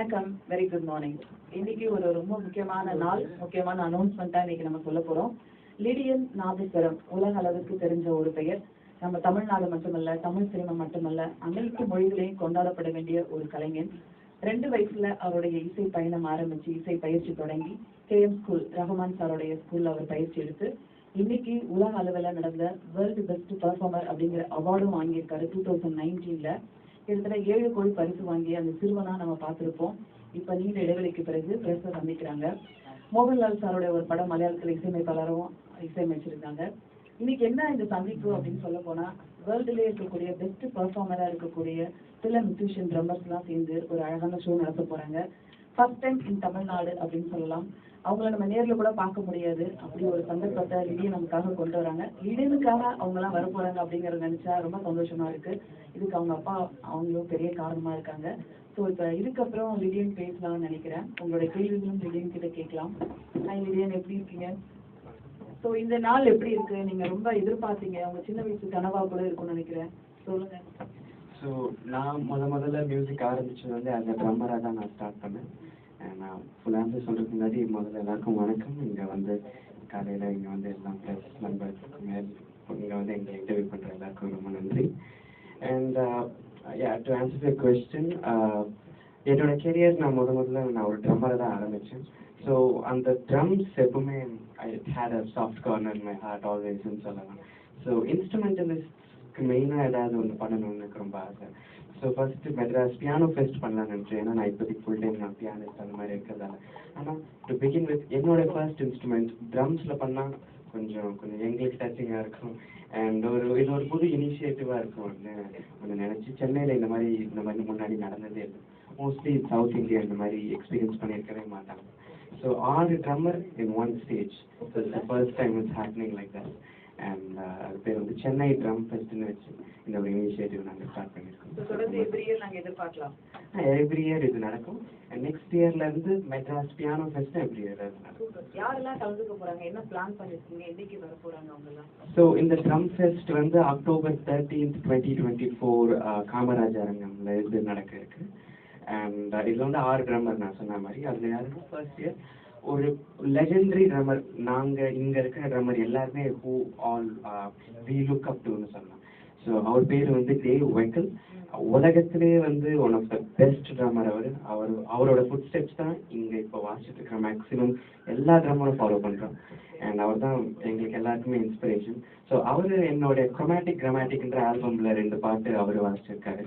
வணக்கம். Very good morning இன்னைக்கு ஒரு ரொம்ப முக்கியமான நாள் முக்கியமான அனௌன்ஸ்மெண்ட்டா இன்னைக்கு நம்ம சொல்ல போறோம். லிடியன் நாதஸ்வரம் உலக அளவுக்கு தெரிஞ்ச ஒரு பெயர். நம்ம தமிழ்நாடு மட்டுமல்ல தமிழ் சினிமா மட்டுமல்ல அனைத்து மொழிகளையும் கொண்டாடப்பட வேண்டிய ஒரு கலைஞன். ரெண்டு வயசுல அவருடைய இசை பயணம் ஆரம்பிச்சு இசை பயிற்சி தொடங்கி கேஎம் ஸ்கூல் ரஹ்மான் சாருடைய ஸ்கூல்ல அவர் பயிற்சி எடுத்து இன்னைக்கு உலக அளவில் நடந்த வேர்ல்டு பெஸ்ட் பர்ஃபார்மர் அப்படிங்கிற அவார்டும் வாங்கியிருக்காரு. டூ தௌசண்ட் நைன்டீன்ல கிட்டத்தட்ட ஏழு கோடி பரிசு வாங்கி அந்த சிறுவனா நம்ம பார்த்திருப்போம். இப்ப நீண்ட இடைவெளிக்கு பிறகு பிரச சந்திக்கிறாங்க. மோகன்லால் சாருடைய ஒரு படம் மலையாளத்தில் இசையமைப்பாளரும் இசையமைச்சிருக்காங்க. இன்னைக்கு என்ன இந்த சந்திப்பு அப்படின்னு சொல்ல போனா வேர்ல்டுலயே இருக்கக்கூடிய பெஸ்ட் பெர்ஃபார்மரா இருக்கக்கூடிய சில மியூசிஷியன் ட்ரம்மர்ஸ் எல்லாம் சேர்ந்து ஒரு அழகான ஷோ நடத்த போறாங்க. ஃபர்ஸ்ட் டைம் இன் தமிழ்நாடு அப்படின்னு சொல்லலாம். அவங்கள நம்ம நேர்ல கூட பார்க்க முடியாது. அப்படி ஒரு சந்தர்ப்பத்தை லிடியன் நமக்காக கொண்டு வராங்க. லிடியனுக்காக அவங்க எல்லாம் வர போறாங்க அப்படிங்கறத நினைச்சா ரொம்ப சந்தோஷமா இருக்கு. இதுக்கு அவங்க அப்பா அவங்களும் பெரிய காரணமா இருக்காங்க. ஸோ இப்போ இதுக்கப்புறம் லிடியன் பேசலாம்னு நினைக்கிறேன். உங்களுடைய கேள்விகளும் லிடியன் கிட்ட கேட்கலாம். ஹாய் லிடியன் எப்படி இருக்கீங்க? ஸோ இந்த நாள் எப்படி இருக்கு? நீங்க ரொம்ப எதிர்பார்த்தீங்க. உங்க சின்ன வயசு கனவா கூட இருக்கும்னு நினைக்கிறேன். சொல்லுங்க. ஸோ நான் முத முதல்ல மியூசிக் ஆரம்பிச்சது வந்து அந்த ட்ரம்மராக தான் நான் ஸ்டார்ட் பண்ணேன். நான் ஃபுல் ஆன்சர் சொல்கிறதுக்கு முன்னாடி முதல்ல எல்லாருக்கும் வணக்கம். இங்கே வந்து காலையில் இங்கே வந்து எல்லாம் ப்ளஸ் மேல் இங்கே வந்து எங்களை இன்டர்வியூ பண்ணுற எல்லாருக்கும் ரொம்ப நன்றி. And to answer the question என்னோட கெரியர் நான் முத முதல்ல நான் ஒரு ட்ரம்மரை தான் ஆரம்பித்தேன் ஸோ அந்த ட்ரம்ஸ் எப்பவுமே I hate a soft corner my heart ஆல்வேஸ்ன்னு சொல்லலாம். ஸோ இன்ஸ்ட்ருமெண்டலிஸ்ட்க்கு மெயினாக ஏதாவது ஒன்று பண்ணணும்னு எனக்கு ரொம்ப ஆசை. So first Madras piano fest பண்ணலாம்னு நினச்சேன். ஏன்னா நான் இப்போதைக்கு ஃபுல் டைம் நான் பியானிஸ்ட் அந்த மாதிரி இருக்கிறதால ஆனால் டு பிகின் வித் என்னோட ஃபர்ஸ்ட் இன்ஸ்ட்ருமெண்ட் ட்ரம்ஸில் பண்ணால் கொஞ்சம் கொஞ்சம் எங்களுக்கு டச்சிங்காக இருக்கும். அண்ட் ஒரு இது ஒரு புது இனிஷியேட்டிவாக இருக்கும். ஒன்று நினச்சி சென்னையில் இந்த மாதிரி இந்த மாதிரி முன்னாடி நடந்ததே இல்லை. மோஸ்ட்லி சவுத் இந்தியா இந்த மாதிரி எக்ஸ்பீரியன்ஸ் பண்ணியிருக்கவே மாட்டாங்க. ஸோ ஆறு drummer in one stage so first time it's happening like that and அது பேர் வந்து சென்னை ட்ரம் ஃபெஸ்ட்னு வச்சு இந்த ஒரு இனிஷியேட்டிவ் நாங்கள் ஸ்டார்ட் பண்ணியிருக்கோம். எவ்ரி இயர் நாங்க எதிர்பார்க்கலாம். எவ்ரி இயர் இது நடக்கும். And next இயர்லேருந்து Madras piano fest every year அது நடக்கும். ஸோ இந்த ட்ரம் ஃபெஸ்ட் வந்து October thirteenth twenty twenty four Kamaraj அரங்கம்ல இது நடக்க இருக்கு. அண்ட் இதுல வந்து ஆறு ட்ரம்மர் நான் சொன்ன மாதிரி. அதில் யாருன்னா ஃபர்ஸ்ட் இயர் ஒரு லெஜெண்டரி ட்ரம்மர் நாங்க இங்க இருக்கிற ட்ரம்மர் எல்லாருமே who all we look up டுன்னு சொல்லலாம். ஸோ அவர் பேர் வந்து டேவ் வெக்கல் உலகத்திலே வந்து one of the best drummer அவர். அவர் அவரோட ஃபுட் ஸ்டெப்ஸ் தான் இங்க இப்போ வாசிச்சுட்டு இருக்கிற மேக்ஸிமம் எல்லா ட்ரம்மரும் ஃபாலோ பண்றோம். அண்ட் அவர் தான் எங்களுக்கு எல்லாருக்குமே இன்ஸ்பிரேஷன் ஸோ அவர் என்னோட குரோமேட்டிக் கிரமேட்டிக்ன்ற ஆல்பம்ல ரெண்டு பாட்டு அவர் வாசிச்சிருக்காரு.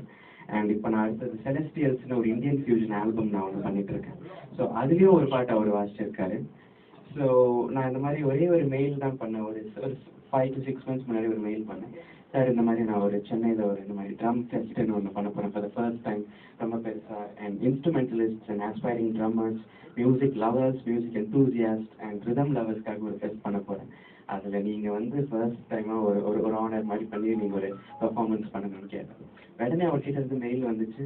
அண்ட் இப்போ நான் அடுத்தது செலஸ்டியல்ஸ்னு ஒரு இந்தியன் ஃபியூஷன் ஆல்பம் நான் ஒன்று பண்ணிட்டு இருக்கேன். ஸோ அதுலேயும் ஒரு பாட்டு அவர் வாசிச்சிருக்காரு. ஸோ நான் இந்த மாதிரி ஒரே ஒரு மெயில் தான் பண்ணேன் ஒரு ஒரு ஃபைவ் டு சிக்ஸ் மந்த்ஸ் முன்னாடி ஒரு மெயில் பண்ணேன். சார் இந்த மாதிரி நான் ஒரு சென்னையில் ஒரு இந்த மாதிரி ட்ரம் ஃபெஸ்ட்னு ஒன்று பண்ண போகிறேன் ஃபார் த ஃபர்ஸ்ட் டைம் ரொம்ப பெருசாக and instrumentalist and aspiring drummers music lovers music enthusiast and rhythm லவர்ஸ்க்காக ஒரு ஃபெஸ்ட் பண்ண போகிறேன் அதில் நீங்கள் வந்து ஃபர்ஸ்ட் டைமாக ஒரு ஒரு ஒரு ஆனர் மாதிரி பண்ணி நீங்கள் ஒரு பெர்ஃபார்மன்ஸ் பண்ணணும்னு கேட்டேன். உடனே அவர்கிட்ட இருந்து மெயில் வந்துச்சு.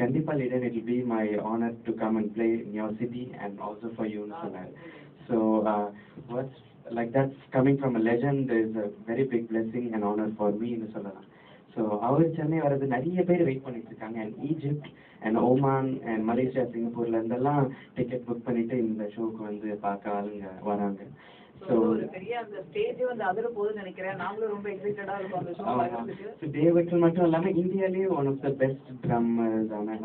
கண்டிப்பா leader it be my honour to come and play in your city and also for யூன்னு சொன்னார் so what's like that's coming from a legend is a very big blessing and honour for மீன்னு சொல்லலாம் so அவர் சென்னை வர்றது நிறைய பேர் wait பண்ணிட்டு இருக்காங்க. And Egypt and Oman and Malaysia சிங்கப்பூர்ல இருந்தெல்லாம் டிக்கெட் புக் பண்ணிட்டு இந்த ஷோக்கு வந்து பார்க்க ஆளுங்க வராங்க. டேவிட்கள் மட்டும் இல்லாம இந்தியாலேயே one of the best drummers ஆன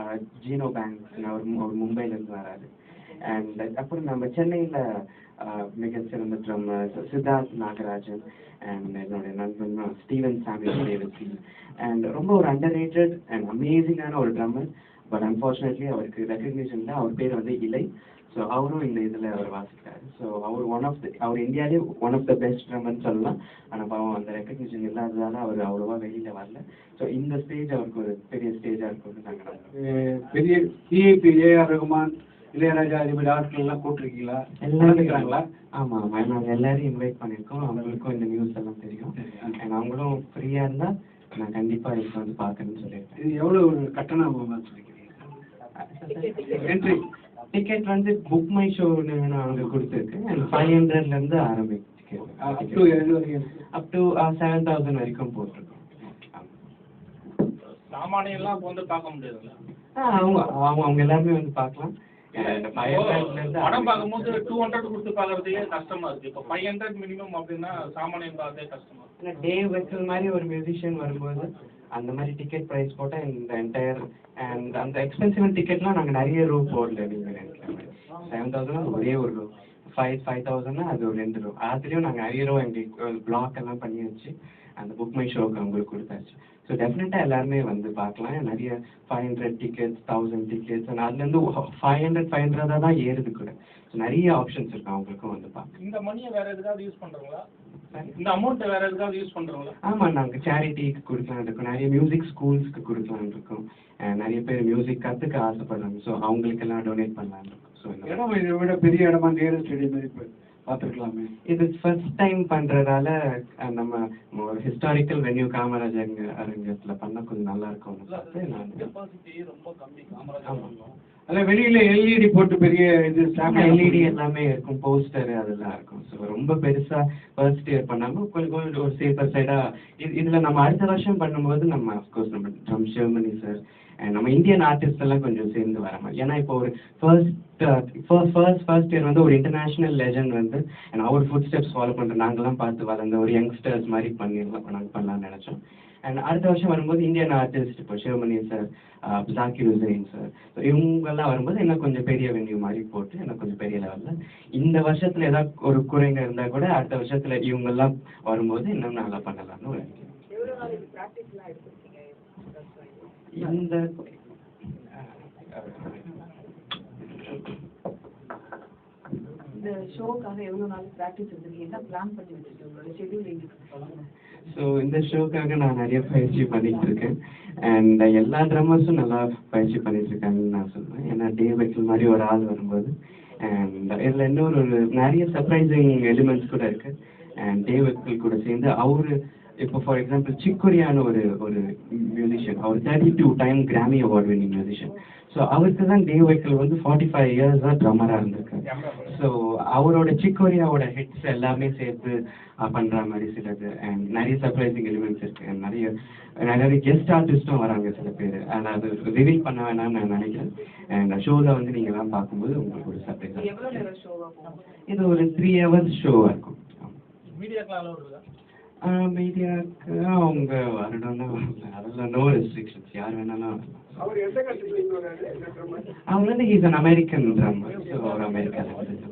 ஜீனோ பேங்க் அவர் மும்பைல இருந்து வராரு. அண்ட் அப்புறம் நம்ம சென்னையில ஆஹ், மிக சிறந்த ட்ரம்மர் சித்தார்த் நாகராஜன் அண்ட் என்னுடைய நண்பன் ஸ்டீவன் சாமியல் தேவசி அண்ட் ரொம்ப ஒரு அண்டர் ரேட்டட் அண்ட் அமேசிங்கான ஒரு ட்ரம்மர் பட் அன்ஃபார்ச்சுனேட்லி அவருக்கு ரெக்கக்னிஷன்ல அவர் பேர் வந்து இலை. ஸோ அவரும் இந்த இதில் அவர் வாசிக்கிறாரு. ஸோ அவர் ஒன் ஆஃப் த அவர் இந்தியாவிலே ஒன் ஆஃப் த பெஸ்ட் ட்ரம்மர்னு சொல்லலாம். ஆனால் பாவம் அந்த ரெக்கக்னிஷன் இல்லாததால அவர் அவ்வளோவா வெளியில வரல. ஸோ இந்த ஸ்டேஜ் அவருக்கு ஒரு பெரிய ஸ்டேஜாக இருக்கும்னு நாங்கள் பெரிய சிஐபி ஏஆர் ரகுமான் இளையராஜா இதுமாதிரி ஆட்கள் எல்லாம் கூப்பிட்டுருக்கீங்களா எல்லாரும் கலந்துக்கிறாங்களா ஆமாம் ஆமாம் நாங்கள் எல்லாரையும் இன்வைட் பண்ணியிருக்கோம். அவங்களுக்கும் இந்த நியூஸ் எல்லாம் தெரியும். அவங்களும் ஃப்ரீயாக இருந்தால் நான் கண்டிப்பாக இதுக்கு வந்து பார்க்கணும்னு சொல்லியிருக்கேன். இது எவ்வளோ ஒரு கட்டணம் சொல்லிக்கிறீங்க என்ட்ரி டிக்கெட் வந்து புக் மை ஷோன்னு அவங்க கொடுத்துருக்கு. அண்ட் ஃபைவ் ஹண்ட்ரட்லேருந்து ஆரம்பிக்கு up to up to seven thousand வரைக்கும் போட்டிருக்கோம். சாமானியெல்லாம் வந்து பார்க்க முடியாதுல்ல? ஆ, அவங்க அவங்க அவங்க எல்லாருமே வந்து பார்க்கலாம். படம் பார்க்கும்போது டூ ஹண்ட்ரட் கொடுத்து பார்க்கறதுக்கே கஷ்டமா இருக்கு. இப்போ ஃபைவ் ஹண்ட்ரட் மினிமம் அப்படின்னா சாமானியன் பார்த்தே கஷ்டமா இருக்கு. டே வெக்கல் மாதிரி ஒரு மியூசிஷியன் வரும்போது அந்த மாதிரி டிக்கெட் ப்ரைஸ் போட்டால் இந்த என்டையர் அண்ட் அந்த எக்ஸ்பென்சிவ் டிக்கெட்லாம் நாங்கள் நிறைய ரூ போடல செவன் தௌசண்ட் ஒரே ஒரு ரூ. ஃபைவ் ஃபைவ் தௌசண்ட்னா அது ஒரு ரெண்டு ரூ. அதுலேயும் நாங்கள் நிறைய ரூ எங்களுக்கு பிளாக் எல்லாம் பண்ணி வச்சு அந்த புக் மை ஷோக்கு அவங்களுக்கு கொடுத்தாச்சு. ஸோ டெஃபினட்டாக எல்லாருமே வந்து பார்க்கலாம். நிறைய five hundred tickets thousand tickets and அதுலேருந்து ஃபைவ் ஹண்ட்ரட் ஃபைவ் ஹண்ட்ரடாக தான் ஏறுது கூட. ஸோ நிறைய ஆப்ஷன்ஸ் இருக்கு அவங்களுக்கும் வந்து பார்க்க. இந்த மணியை வேறு எதுக்காவது யூஸ் பண்ணுறாங்களா இந்த அமௌண்ட்டை வேற எதுக்காவது யூஸ் பண்றீங்களா ஆமாம் நாங்கள் சேரிட்டிக்கு கொடுக்கலாம் இருக்கோம். நிறைய மியூசிக் ஸ்கூல்ஸ்க்கு கொடுக்கலாம் இருக்கோம். நிறைய பேர் மியூசிக் கற்றுக்க ஆசைப்படுறாங்க. ஸோ அவங்களுக்கெல்லாம் டொனேட் பண்ணலாம் இருக்கோம். ஸோ இடம் இதை விட பெரிய இடமா நேரு ஸ்டேடியம் பார்த்துருக்கலாமே. இது ஃபர்ஸ்ட் டைம் பண்ணுறதால நம்ம ஒரு ஹிஸ்டாரிக்கல் வென்யூ காமராஜர் அரங்க- அரங்கத்தில் பண்ணால் கொஞ்சம் நல்லா இருக்கும்னு பார்த்து நான் ரொம்ப கம்மி. காமராஜர் அல்ல வெளியில எல்இடி போட்டு பெரிய இது எல்இடி எல்லாமே இருக்கும் போஸ்டர் அதெல்லாம் இருக்கும். ஸோ ரொம்ப பெருசா ஃபர்ஸ்ட் இயர் பண்ணாம கொஞ்சம் ஒரு சேஃபர் சைடா இது இதுல நம்ம அடுத்த வருஷம் பண்ணும்போது நம்ம அஃப்கோர்ஸ் நம்ம ட்ரம் ஷெர்மனி சார் நம்ம இந்தியன் ஆர்டிஸ்ட் எல்லாம் கொஞ்சம் சேர்ந்து வர மாதிரி. ஏன்னா இப்போ ஒரு ஃபர்ஸ்ட் ஃபர்ஸ்ட் ஃபர்ஸ்ட் இயர் வந்து ஒரு இன்டர்நேஷனல் லெஜண்ட் வந்து அவர் ஃபுட் ஸ்டெப்ஸ் ஃபாலோ பண்ற நாங்கெல்லாம் பார்த்து வளர்ந்த ஒரு யங்ஸ்டர்ஸ் மாதிரி பண்ணிடலாம் நாங்கள் பண்ணலாம்னு நினைச்சோம். அண்ட் அடுத்த வருஷம் வரும்போது இந்தியன் ஆர்டிஸ்ட் இப்போ சிவமணி சார் ஜாக்கிர் ஹுசைன் சார் இவங்கெல்லாம் வரும்போது என்ன கொஞ்சம் பெரிய வென்யூ மாதிரி போட்டு எனக்கு கொஞ்சம் பெரிய லெவலில் இந்த வருஷத்துல ஏதாவது ஒரு குறைங்க இருந்தால் கூட அடுத்த வருஷத்துல இவங்கெல்லாம் வரும்போது இன்னும் நல்லா பண்ணலாம்னு idea. இந்த இந்த ஷோக்காக எவ்வளவு நாள் ப்ராக்டிஸ் இருந்திருக்கீங்க என்ன பிளான் பண்ணி வச்சிருக்கீங்க? உங்களோட ஷெட்யூல் எங்களுக்கு சொல்லுங்க. ஸோ இந்த ஷோக்காக நான் நிறைய பயிற்சி பண்ணிட்டு இருக்கேன் அண்ட் எல்லா ட்ரம்மர்ஸும் நல்லா பயிற்சி பண்ணிகிட்டு இருக்காங்கன்னு நான் சொல்லுவேன் ஏன்னா டே வைக்கல் மாதிரி ஒரு ஆள் வரும்போது. அண்ட் இதில் இன்னொரு ஒரு நிறைய சர்ப்ரைசிங் எலிமெண்ட்ஸ் கூட இருக்குது அண்ட் டே வைக்கல் கூட சேர்ந்து அவர் இப்போ ஃபார் எக்ஸாம்பிள் சிக்குரியான ஒரு ஒரு மியூசிஷியன் அவர் thirty two time Grammy award winning musician so அவருக்கு தான் டே வெக்கில் வந்து ஃபார்ட்டி ஃபைவ் இயர்ஸ் தான் ட்ரம்மராக இருந்திருக்காரு. ஸோ அவரோட சிக்கோரியாவோட ஹிட்ஸ் எல்லாமே சேர்த்து பண்ற மாதிரி சிலது. அண்ட் நிறைய சர்ப்ரைசிங் எலிமெண்ட்ஸ் இருக்கு. And நிறைய நிறைய கெஸ்ட் ஆர்டிஸ்டும் வராங்க சில பேர். அண்ட் அது ரிவீல் பண்ண வேணாம்னு நான் நினைக்கிறேன். அண்ட் ஷோவில் வந்து நீங்க எல்லாம் பார்க்கும்போது உங்களுக்கு ஒரு சர்ப்ரைஸ் இது ஒரு த்ரீ ஹவர்ஸ் ஷோவாக இருக்கும். மீடியாவுக்கு அவங்க வரணும்னா அதெல்லாம் நோ ரெஸ்ட்ரிக்ஷன்ஸ் யார் வேணாலும். அவர் எந்த அவர் வந்து இஸ் அன் அமெரிக்கன் ஸோ அவர் அமெரிக்காவில்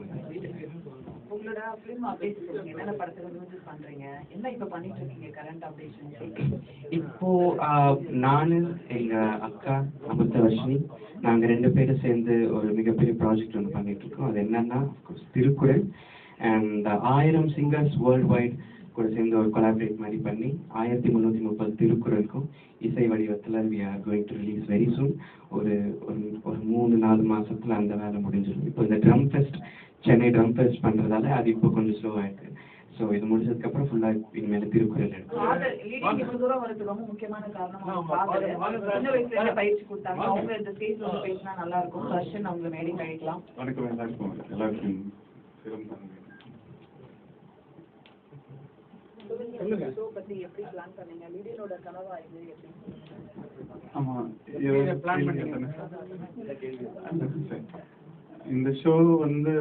உங்களோட ஃபிலிம் அப்டேட் சொல்லுங்க. என்னென்ன படத்துக்கு மியூசிக் பண்றீங்க? என்ன இப்ப பண்ணிட்டு இருக்கீங்க கரண்ட் அப்டேஷன் இப்போ ஆஹ், நானு எங்க அக்கா அமிர்தவர்ஷினி நாங்க ரெண்டு பேரும் சேர்ந்து ஒரு மிகப்பெரிய ப்ராஜெக்ட் ஒன்று பண்ணிட்டு இருக்கோம் அது என்னன்னா திருக்குறள் அண்ட் ஆயிரம் சிங்கர்ஸ் வேர்ல்ட் வைட் கூட சேர்ந்து ஒரு கொலாபரேட் மாதிரி பண்ணி ஆயிரத்தி முந்நூற்றி முப்பது திருக்குறளுக்கும் இசை வடிவத்தில் we are going to release very soon ஒரு ஒரு மூணு நாலு மாசத்துல அந்த வேலை முடிஞ்சிடும். இப்போ இந்த drum fest Chennai drum fest பண்றதால அது இப்போ கொஞ்சம் ஸ்லோ ஆயிருக்கு. ஸோ இது முடிச்சதுக்கு அப்புறம் ஃபுல்லா இனிமேல் திருக்குறள் எடுக்கும் வணக்கம் எல்லாருக்கும் எல்லாருக்கும் சிறந்த சொல்லுங்க ஷோ பத்தி எப்படி பிளான் பண்ணீங்க லீடியனோட கனவா இது எப்படி ஆமா. இந்த ஷோ வந்து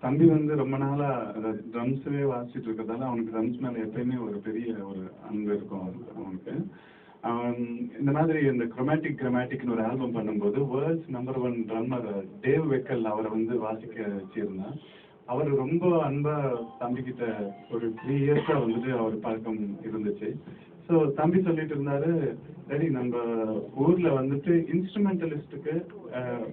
தம்பி வந்து ரொம்ப நாளா ட்ரம்ஸவே வாசிச்சுட்டு இருக்கிறதால அவனுக்கு ட்ரம்ஸ் மேல எப்பயுமே ஒரு பெரிய ஒரு அன்பு இருக்கும் அவனுக்கு- அவனுக்கு. அவன் இந்த மாதிரி இந்த குரோமேட்டிக் கிராமேட்டிக்னு ஒரு ஆல்பம் பண்ணும்போது world's number one drummer Dave Weckl அவரை வந்து வாசிக்க வச்சிருந்தான். அவர் ரொம்ப அன்பா தம்பி கிட்ட ஒரு த்ரீ இயர்ஸா வந்துட்டு அவர் பழக்கம் இருந்துச்சு. ஸோ தம்பி சொல்லிட்டு இருந்தாரு சரி நம்ம ஊர்ல வந்துட்டு இன்ஸ்ட்ருமெண்டலிஸ்ட்டுக்கு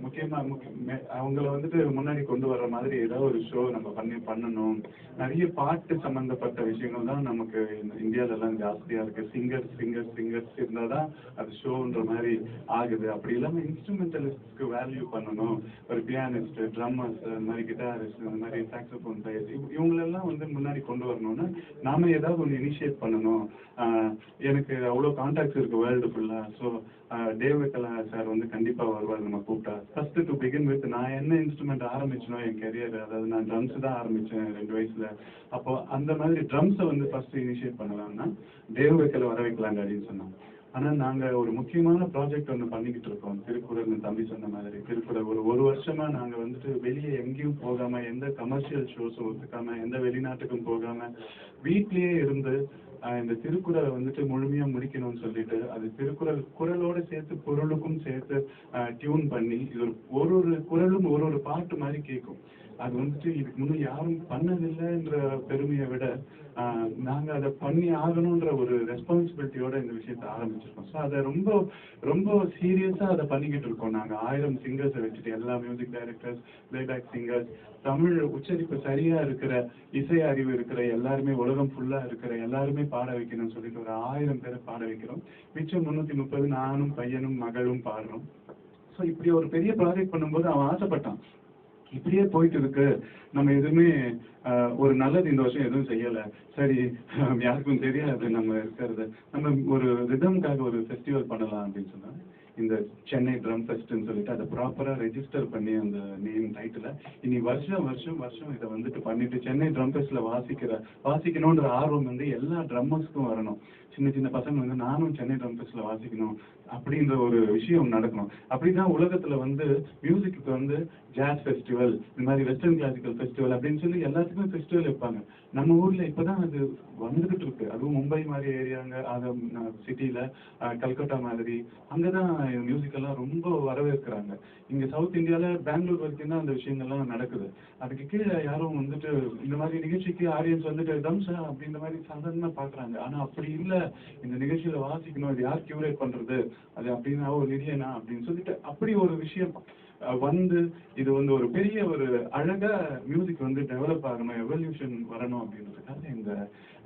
முக்கியமா மே- அவங்கள வந்துட்டு முன்னாடி கொண்டு வர்ற மாதிரி ஏதாவது ஒரு ஷோ நம்ம பண்ணி பண்ணணும். நிறைய பாட்டு சம்பந்தப்பட்ட விஷயங்கள் தான் நமக்கு இந்த எல்லாம் ஜாஸ்தியா இருக்கு. சிங்கர் சிங்கர் சிங்கர்ஸ் இருந்தாதான் அது ஷோன்ற மாதிரி ஆகுது. அப்படி இல்லாம இன்ஸ்ட்ருமெண்டலிஸ்ட்க்கு வேல்யூ பண்ணணும். ஒரு பியானிஸ்ட் ட்ரம்மர்ஸ் இந்த மாதிரி கிட்டாரிஸ்ட் இந்த மாதிரி சாக்ஸோஃபோன் பிளேயர்ஸ் இவங்களெல்லாம் வந்து முன்னாடி கொண்டு வரணும்னா நாம ஏதாவது ஒன்று இனிஷியேட் பண்ணணும். எனக்கு அவ்வளோ கான்டாக்ட்ஸ் இருக்கு வேர்ல்டு ஃபுல்லா ஸோ டேவ் சார் வந்து கண்டிப்பாக வருவார் நம்ம கூப்பிட்டா ஃபர்ஸ்ட் டு பிகின் வித் நான் என்ன இன்ஸ்ட்ருமெண்ட் ஆரம்பிச்சனோ என் கெரியர் அதாவது நான் ட்ரம்ஸ் தான் ஆரம்பித்தேன் ரெண்டு வயசில். அப்போ அந்த மாதிரி ட்ரம்ஸை வந்து ஃபர்ஸ்ட் இனிஷியேட் பண்ணலாம்னா டேவ் வெக்கல வர வைக்கலாங்க அப்படின்னு சொன்னாங்க. ஆனால் நாங்கள் ஒரு முக்கியமான ப்ராஜெக்ட் ஒன்று பண்ணிக்கிட்டு இருக்கோம். திருக்குறள்னு தம்பி சொன்ன மாதிரி. திருக்குறள் ஒரு ஒரு வருஷமாக நாங்கள் வந்துட்டு வெளியே எங்கேயும் போகாமல் எந்த கமர்ஷியல் ஷோஸும் ஒத்துக்காமல் எந்த வெளிநாட்டுக்கும் போகாமல் வீட்லேயே இருந்து இந்த திருக்குறளை வந்துட்டு முழுமையா முடிக்கணும்னு சொல்லிட்டு அது திருக்குறள் குறளோட சேர்த்து பொருளுக்கும் சேர்த்து டியூன் பண்ணி இது ஒரு ஒரு ஒரு குறளும் ஒரு ஒரு பாட்டு மாதிரி கேட்கும் அது வந்துட்டு இதுக்கு முன்னாடி யாரும் பண்ணதில்லைன்ற பெருமையை விட நாங்க அதை பண்ணி ஆகணுன்ற ஒரு ரெஸ்பான்சிபிலிட்டியோட இந்த விஷயத்த ஆரம்பிச்சிருக்கோம். ஸோ அதை ரொம்ப ரொம்ப சீரியஸா அதை பண்ணிக்கிட்டு இருக்கோம் நாங்க. ஆயிரம் சிங்கர்ஸை வச்சுட்டு எல்லா music directors playback singers Tamil உச்சரிப்பு சரியா இருக்கிற இசை அறிவு இருக்கிற எல்லாருமே உலகம் ஃபுல்லா இருக்கிற எல்லாருமே பாட வைக்கணும்னு சொல்லிட்டு ஒரு ஆயிரம் பேரை பாட வைக்கிறோம். மிச்சம் முன்னூத்தி முப்பது நானும் பையனும் மகளும் பாடுறோம். ஸோ இப்படி ஒரு பெரிய ப்ராஜெக்ட் பண்ணும்போது அவன் ஆசைப்பட்டான். இப்படியே போயிட்டு இருக்கு நம்ம எதுவுமே ஒரு நல்லது இந்த வருஷம் எதுவும் செய்யலை. சரி யாருக்கும் தெரியாது நம்ம இருக்கிறது. நம்ம ஒரு ரிதம்காக ஒரு ஃபெஸ்டிவல் பண்ணலாம் அப்படின்னு சொன்னாங்க. இந்த சென்னை ட்ரம் ஃபெஸ்ட்னு சொல்லிட்டு அதை ப்ராப்பராக ரெஜிஸ்டர் பண்ணி அந்த நேம் டைட்டில் இனி வருஷம் வருஷம் வருஷம் இதை வந்துட்டு பண்ணிட்டு சென்னை ட்ரம் ஃபெஸ்ட்ல வாசிக்கிற வாசிக்கணுன்ற ஆர்வம் வந்து எல்லா ட்ரம்மர்ஸ்க்கும் வரணும். சின்ன சின்ன பசங்க வந்து நானும் சென்னை ட்ரம் ஃபெஸ்ட்ல வாசிக்கணும். அப்படின்ற ஒரு விஷயம் நடக்கணும். அப்படிதான் உலகத்துல வந்து மியூசிக்கு வந்து ஜாஸ் ஃபெஸ்டிவல் இந்த மாதிரி வெஸ்டர்ன் கிளாசிக்கல் ஃபெஸ்டிவல் அப்படின்னு சொல்லி எல்லாத்துக்குமே ஃபெஸ்டிவல் வைப்பாங்க. நம்ம ஊர்ல இப்பதான் அது வந்துகிட்டு இருக்கு. அதுவும் மும்பை மாதிரி ஏரியாங்க அது சிட்டில கல்கட்டா மாதிரி அங்கதான் மியூசிக் எல்லாம் ரொம்ப வரவேற்கிறாங்க. இங்க சவுத் இந்தியால பெங்களூர் வரைக்கும் தான் அந்த விஷயங்கள்லாம் நடக்குது. அதுக்கு கீழே யாரும் வந்துட்டு இந்த மாதிரி நிகழ்ச்சிக்கு ஆடியன்ஸ் வந்துட்டு தம்சா அப்படின்ற மாதிரி சாதாரணமாக பார்க்குறாங்க ஆனால் அப்படி இல்லை. இந்த நிகழ்ச்சியில் வாசிக்கணும். இது யார் கியூரேட் பண்ணுறது அது அப்படின்னா ஒரு லிரியனா அப்படின்னு சொல்லிட்டு அப்படி ஒரு விஷயம் வந்து இது வந்து ஒரு பெரிய ஒரு அழகா மியூசிக் வந்து டெவலப் ஆகணும் எவல்யூஷன் வரணும் அப்படின்றதுக்காக இந்த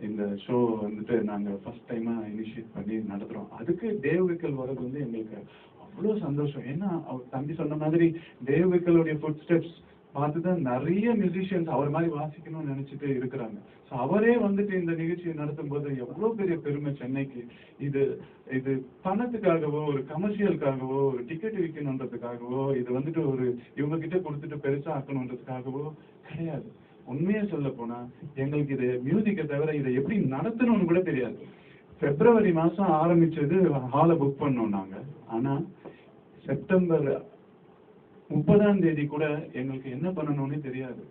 இந்த ஷோ வந்துட்டு நாங்கள் ஃபர்ஸ்ட் டைமா இனிஷியேட் பண்ணி நடத்துகிறோம் அதுக்கு தேவ் விக்கல் வரது வந்து எங்களுக்கு அவ்வளோ சந்தோஷம். ஏன்னா அவர் தம்பி சொன்ன மாதிரி தேவ் விக்கலுடைய ஃபுட் ஸ்டெப்ஸ் பார்த்துதான் நிறைய மியூசிஷியன்ஸ் அவர் மாதிரி வாசிக்கணும்னு நினைச்சிட்டு இருக்கிறாங்க. ஸோ அவரே வந்துட்டு இந்த நிகழ்ச்சியை நடத்தும் போது எவ்வளோ பெரிய பெருமை சென்னைக்கு. இது இது பணத்துக்காகவோ ஒரு கமர்ஷியலுக்காகவோ ஒரு டிக்கெட் விற்கணுன்றதுக்காகவோ இது வந்துட்டு ஒரு இவங்க கிட்ட கொடுத்துட்டு பெருசா ஆக்கணுன்றதுக்காகவோ கிடையாது. உண்மையா சொல்ல போனா எங்களுக்கு இது மியூசிக்கை தவிர இதை எப்படி நடத்தணும்னு கூட தெரியாது. பிப்ரவரி மாசம் ஆரம்பிச்சது ஹாலை புக் பண்ணோம் நாங்க. ஆனா செப்டம்பர் முப்பதாம் தேதி கூட எங்களுக்கு என்ன பண்ணணும்னே தெரியாது.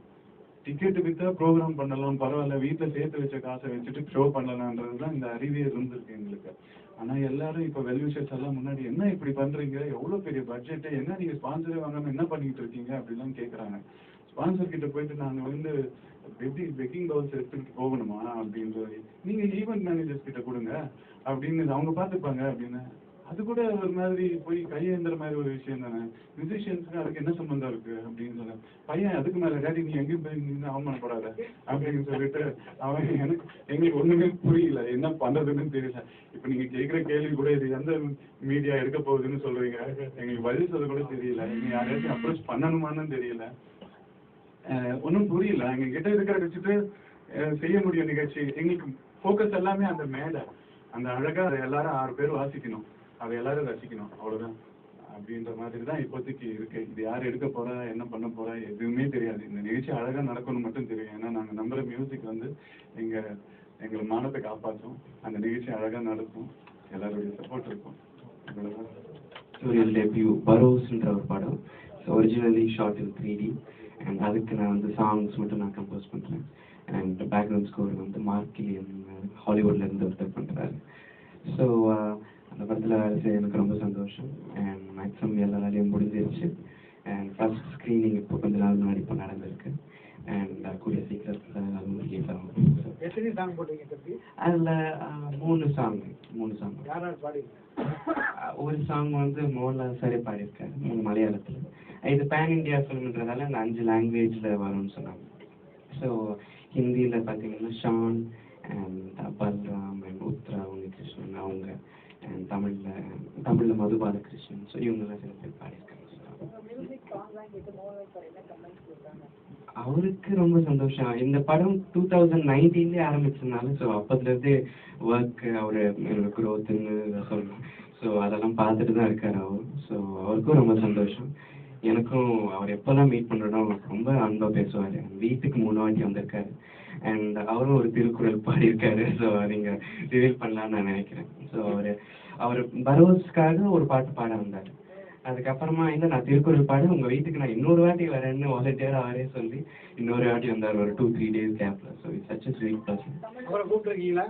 டிக்கெட் வித்தா ப்ரோக்ராம் பண்ணலாம் பரவாயில்ல வீட்டில் சேர்த்து வச்ச காசை வச்சுட்டு ஷோ பண்ணலாம்ன்றதுதான் இந்த அறிவே இருந்திருக்கு எங்களுக்கு. ஆனால் எல்லாரும் இப்போ வெல்விஷர்ஸ் எல்லாம் முன்னாடி என்ன இப்படி பண்ணுறீங்க எவ்வளோ பெரிய பட்ஜெட்டு என்ன நீங்கள் ஸ்பான்சரே வாங்காமல் என்ன பண்ணிக்கிட்டு இருக்கீங்க? அப்படிலாம் கேட்குறாங்க ஸ்பான்சர் கிட்ட போயிட்டு நாங்கள் வந்து எப்படி பெக்கிங் பவுல்ஸ் எடுத்துக்கிட்டு போகணுமா அப்படின்ற நீங்கள் ஈவெண்ட் மேனேஜர்ஸ் கிட்ட கொடுங்க அப்படின்னு அவங்க பார்த்துப்பாங்க அப்படின்னு அது கூட ஒரு மாதிரி போய் கையேந்திர மாதிரி ஒரு விஷயம் தானே? மியூசிஷியன்ஸ்க்கு அதுக்கு என்ன சம்பந்தம் இருக்கு அப்படின்னு சொன்னேன். பையன் அதுக்கு மேல டேடி நீ எங்கேயும் போய் நின்று அவமானப்படாத அப்படின்னு சொல்லிட்டு அவன் எனக்கு எங்களுக்கு ஒண்ணுமே புரியல. என்ன பண்றதுன்னு தெரியல. இப்ப நீங்க கேட்கிற கேள்வி கூட இது எந்த மீடியா எடுக்க போகுதுன்னு சொல்றீங்க. எங்களுக்கு பதில் சொல்ல கூட தெரியல. நீங்க யாரையாச்சும் அப்ரோச் பண்ணணுமான்னு தெரியல. ஒன்றும் புரியல. எங்க கிட்ட இருக்கிற வச்சுட்டு செய்ய முடியும் நிகழ்ச்சி. எங்களுக்கு ஃபோக்கஸ் எல்லாமே அந்த மேடை. அந்த அழகா அதை எல்லாரும் ஆறு பேர் வாசிக்கணும். அதை எல்லாரும் ரசிக்கணும் அவ்வளவுதான். அப்படின்ற மாதிரி தான் இப்போதைக்கு இருக்கு. இது யார் எடுக்க போறா என்ன பண்ண போறா எதுவுமே தெரியாது. இந்த நிகழ்ச்சி அழகா நடக்கணும் மட்டும் தெரியும். ஏன்னா நாங்க நம்புற மியூசிக் வந்து எங்க எங்களை மானத்தை காப்பாற்றும். அந்த நிகழ்ச்சி அழகா நடக்கும். எல்லாருடைய சப்போர்ட் இருக்கும். அவ்வளவுதான். டெபியூ பரோஸ்ன்ற ஒரு படம். So originally shot in three D and அதுக்கு நான் வந்து சாங்ஸ் மட்டும் நான் கம்போஸ் பண்ணுறேன் அண்ட் பேக்ரவுண்ட் ஸ்கோர் வந்து மார்க்கிலியன் ஹாலிவுட்ல uh, இருந்து ஒருத்தர் பண்ணுறாரு ஸோ uh, அந்த படத்தில் வேலை செய்ய எனக்கு ரொம்ப சந்தோஷம். அண்ட் மேக்ஸிமம் எல்லா வேலையும் முடிஞ்சிருச்சு. அண்ட் ஃபர்ஸ்ட் ஸ்க்ரீனிங் இப்போ கொஞ்ச நாள் முன்னாடி இப்போ நடந்திருக்கு. அண்ட் கூடிய சீக்கிரத்தில் அதுவும் ரிலீஸ் ஆகும் எத்தனை சாங் போட்டீங்க தம்பி? அதில் மூணு சாங் மூணு சாங் யார் யார் பாடி ஒரு சாங் வந்து மோகன்லால் சாரே பாடியிருக்காரு. மூணு மலையாளத்தில். இது பேன் இந்தியா ஃபிலிம்ன்றதால இந்த அஞ்சு லாங்குவேஜில் வரும்னு சொன்னாங்க. ஸோ ஹிந்தியில் பார்த்தீங்கன்னா ஷான் அண்ட் பல்ராம் அண்ட் உத்ரா அவங்க. அண்ட் தமிழில் தமிழில் மது பாலகிருஷ்ணன் ஸோ இவங்கெல்லாம் சில பேர் பாடியிருக்காங்க. அவருக்கு ரொம்ப சந்தோஷம். இந்த படம் டூ தௌசண்ட் நைன்டீன்லேயே ஆரம்பிச்சதுனால ஸோ அப்போதுலேருந்து ஒர்க் அவர் க்ரோத்துன்னு சொல்லலாம் ஸோ அதெல்லாம் பார்த்துட்டு தான் இருக்காரு அவர். ஸோ அவருக்கும் ரொம்ப சந்தோஷம். எனக்கும் அவர் எப்போல்லாம் மீட் பண்ணுறோம் ரொம்ப அன்பாக பேசுவார். வீட்டுக்கு மூணு வாட்டி வந்திருக்காரு. அண்ட் அவரும் ஒரு திருக்குறள் பாடியிருக்காரு. ஸோ நீங்கள் ரிவீல் பண்ணலாம்னு நான் நினைக்கிறேன். ஸோ அவர் அவர் பரோஸ்க்காக ஒரு பாட்டு பாட வந்தார். அதுக்கப்புறமா இல்லை நான் திருக்குறள் பாடு உங்கள் வீட்டுக்கு நான் இன்னொரு வாட்டி வரேன்னு வாலண்டியர் அவரே சொல்லி இன்னொரு வாட்டி வந்தார். ஒரு டூ த்ரீ டேஸ் கேப்பில் so it's such sweet person அவரை கூப்பிட்டுருக்கீங்களா?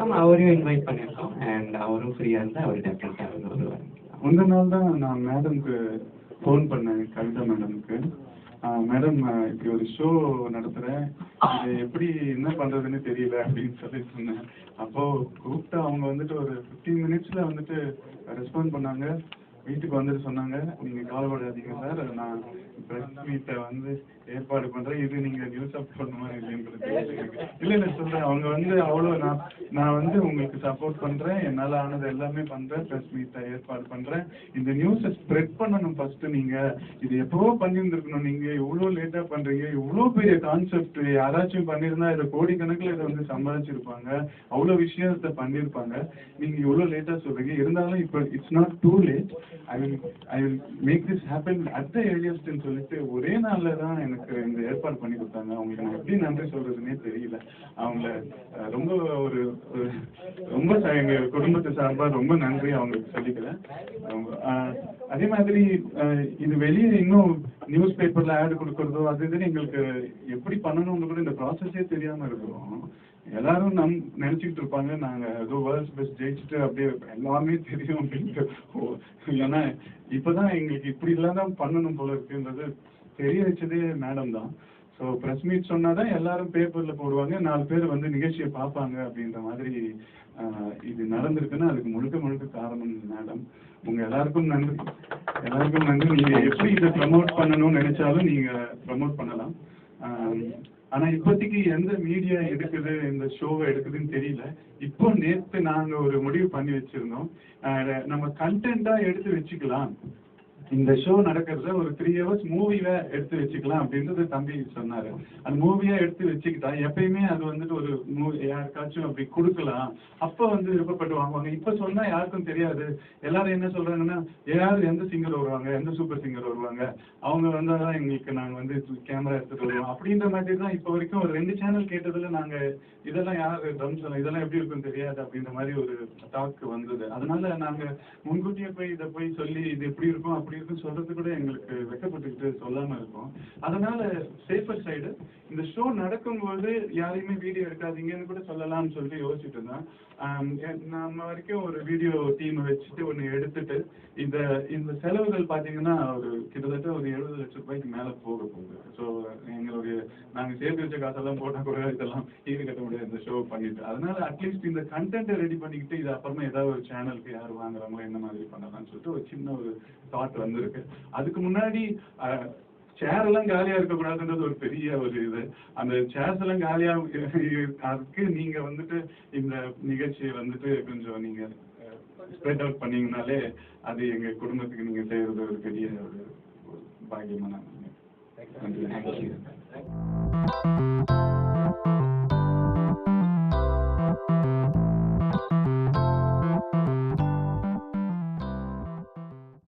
ஆமாம் அவரையும் இன்வைட் பண்ணியிருக்கோம் அண்ட் அவரும் ஃப்ரீயாக இருந்தால் அவர் டெஃபினட்டாக வருவார். நாள் தான் நான் மேடம்க்கு ஃபோன் பண்ணேன் கவிதா மேடம்க்கு மேடம் இப்படி ஒரு ஷோ நடத்துறேன் இது எப்படி என்ன பண்றதுன்னு தெரியல அப்படின்னு சொல்லி சொன்னேன். அப்போ கூப்பிட்டு அவங்க வந்துட்டு ஒரு ஃபிஃப்டீன் மினிட்ஸ்ல வந்துட்டு ரெஸ்பாண்ட் பண்ணாங்க. வீட்டுக்கு வந்துட்டு சொன்னாங்க. நீங்க கவலைப்படாதீங்க சார். நான் பிரஸ் மீட்டை வந்து ஏற்பாடு பண்றேன் இது நீங்க நியூஸ் அப் பண்ணுமா இல்லைன்றது இல்ல இல்ல சொல்றேன். அவங்க வந்து அவ்வளவு நான் நான் வந்து உங்களுக்கு சப்போர்ட் பண்றேன். என்னால ஆனது எல்லாமே பண்றேன். பிரஸ் மீட்டை ஏற்பாடு பண்றேன். இந்த நியூஸை ஸ்ப்ரெட் பண்ணணும் ஃபர்ஸ்ட் நீங்க. இது எப்பவோ பண்ணியிருந்திருக்கணும். நீங்க இவ்வளவு லேட்டா பண்றீங்க. இவ்வளவு பெரிய கான்செப்ட் யாராச்சும் பண்ணியிருந்தா இதை கோடிக்கணக்கில் இதை வந்து சம்பாதிச்சிருப்பாங்க. அவ்வளவு விஷயத்தை பண்ணியிருப்பாங்க. நீங்க இவ்வளவு லேட்டா சொல்றீங்க. இருந்தாலும் இப்போ it's not too late I will I will make this happen at the ஏர்லியஸ்ட்னு சொல்லிட்டு ஒரே நாள்ல தான் எனக்கு இந்த ஏற்பாடு பண்ணி கொடுத்தாங்க. அவங்களுக்கு நான் எப்படி நன்றி சொல்றதுன்னே தெரியல. அவங்கள ரொம்ப ஒரு ரொம்ப எங்க குடும்பத்து சார்பா ரொம்ப நன்றி அவங்களுக்கு சொல்லிக்கிறேன். அவங்க, அதே மாதிரி இது வெளியே இன்னும் நியூஸ் பேப்பர்ல ஆட் கொடுக்கறதோ அது இதுன்னு எங்களுக்கு எப்படி பண்ணணும்னு கூட இந்த ப்ராசஸே தெரியாம இருக்கிறோம் எல்லாரும் நம் நினைச்சிட்டு இருப்பாங்க. நாங்க ஏதோ வேர்ல்ட்ஸ் பெஸ்ட் ஜெயிச்சுட்டு அப்படியே எல்லாமே தெரியும் அப்படின்ட்டு. ஓ, ஏன்னா இப்பதான் எங்களுக்கு இப்படி எல்லாம் தான் பண்ணணும் போல இருக்குன்றது தெரிய வச்சதே மேடம் தான். ஸோ ப்ரெஸ் மீட் சொன்னாதான் எல்லாரும் பேப்பர்ல போடுவாங்க. நாலு பேர் வந்து நிகழ்ச்சியை பார்ப்பாங்க அப்படின்ற மாதிரி இது நடந்திருக்குன்னா அதுக்கு முழுக்க முழுக்க காரணம் மேடம் உங்க எல்லாருக்கும் நன்றி. எல்லாருக்கும் நன்றி. நீங்க எப்படி இதை ப்ரமோட் பண்ணணும்னு நினைச்சாலும் நீங்க ப்ரமோட் பண்ணலாம். ஆஹ், ஆனா இப்போதைக்கு எந்த மீடியா எடுக்குது இந்த ஷோவை எடுக்குதுன்னு தெரியல. இப்போ நேத்து நாங்க ஒரு முடிவு பண்ணி வச்சிருந்தோம். நம்ம கண்டென்ட்டா எடுத்து வச்சுக்கலாம். இந்த ஷோ நடக்கிறத ஒரு த்ரீ ஹவர்ஸ் மூவில எடுத்து வச்சுக்கலாம் அப்படின்றது தம்பி சொன்னாரு. அந்த மூவியா எடுத்து வச்சுக்கிட்டா எப்பயுமே அது வந்துட்டு ஒரு மூவி யாருக்காச்சும் அப்படி கொடுக்கலாம். அப்ப வந்து விருப்பப்பட்டு வாங்குவாங்க. இப்ப சொன்னா யாருக்கும் தெரியாது. எல்லாரும் என்ன சொல்றாங்கன்னா யார் எந்த சிங்கர் வருவாங்க? எந்த சூப்பர் சிங்கர் வருவாங்க? அவங்க வந்தாதான் எங்களுக்கு நாங்க வந்து கேமரா எடுத்துட்டு வருவோம். அப்படின்ற மாதிரி தான் இப்ப வரைக்கும் ஒரு ரெண்டு சேனல் கேட்டதுல நாங்க இதெல்லாம் யார் ட்ரம்ஸ் இதெல்லாம் எப்படி இருக்கும் தெரியாது அப்படின்ற மாதிரி ஒரு டாக் வந்தது. அதனால நாங்க முன்கூட்டியே போய் இதை போய் சொல்லி இது எப்படி இருக்கும் அப்படி இருக்கும் சொல்றது கூட எங்களுக்கு வெக்கப்பட்டுக்கிட்டு சொல்லாம இருக்கோம். அதனால சேஃபர் சைடு இந்த ஷோ நடக்கும்போது யாரையுமே வீடியோ எடுக்காதீங்கன்னு கூட சொல்லலாம்னு சொல்லிட்டு யோசிச்சுட்டு இருந்தேன். நம்ம வரைக்கும் ஒரு வீடியோ டீம் வச்சுட்டு ஒன்று எடுத்துட்டு இந்த இந்த செலவுகள் பார்த்தீங்கன்னா ஒரு கிட்டத்தட்ட ஒரு எழுபது லட்சம் ரூபாய்க்கு மேலே போக போகுது ஸோ எங்களுடைய நாங்கள் சேர்த்து வச்ச காசெல்லாம் போட்டால் கூட இதெல்லாம் ஈடு கட்ட முடியாது இந்த ஷோ பண்ணிட்டு. அதனால அட்லீஸ்ட் இந்த கண்டென்ட்டை ரெடி பண்ணிக்கிட்டு இது அப்புறமா ஏதாவது ஒரு சேனலுக்கு யார் வாங்குறாங்களோ என்ன மாதிரி பண்ணலாம்னு சொல்லிட்டு ஒரு சின்ன ஒரு தாட் வந்திருக்கு. அதுக்கு முன்னாடி சேர் எல்லாம் காலியா இருக்கக்கூடாதுன்றது ஒரு பெரிய ஒரு இது அந்த சேர்ஸ் எல்லாம் காலியா அதுக்கு நீங்க வந்துட்டு இந்த நிகழ்ச்சியை வந்துட்டு கொஞ்சம் நீங்க ஸ்ப்ரெட் அவுட் பண்ணீங்கனாலே அது எங்க குடும்பத்துக்கு நீங்க செய்யறது ஒரு பெரிய ஒரு ஒரு பாக்கியமா நான் நினைக்கிறேன். நன்றி.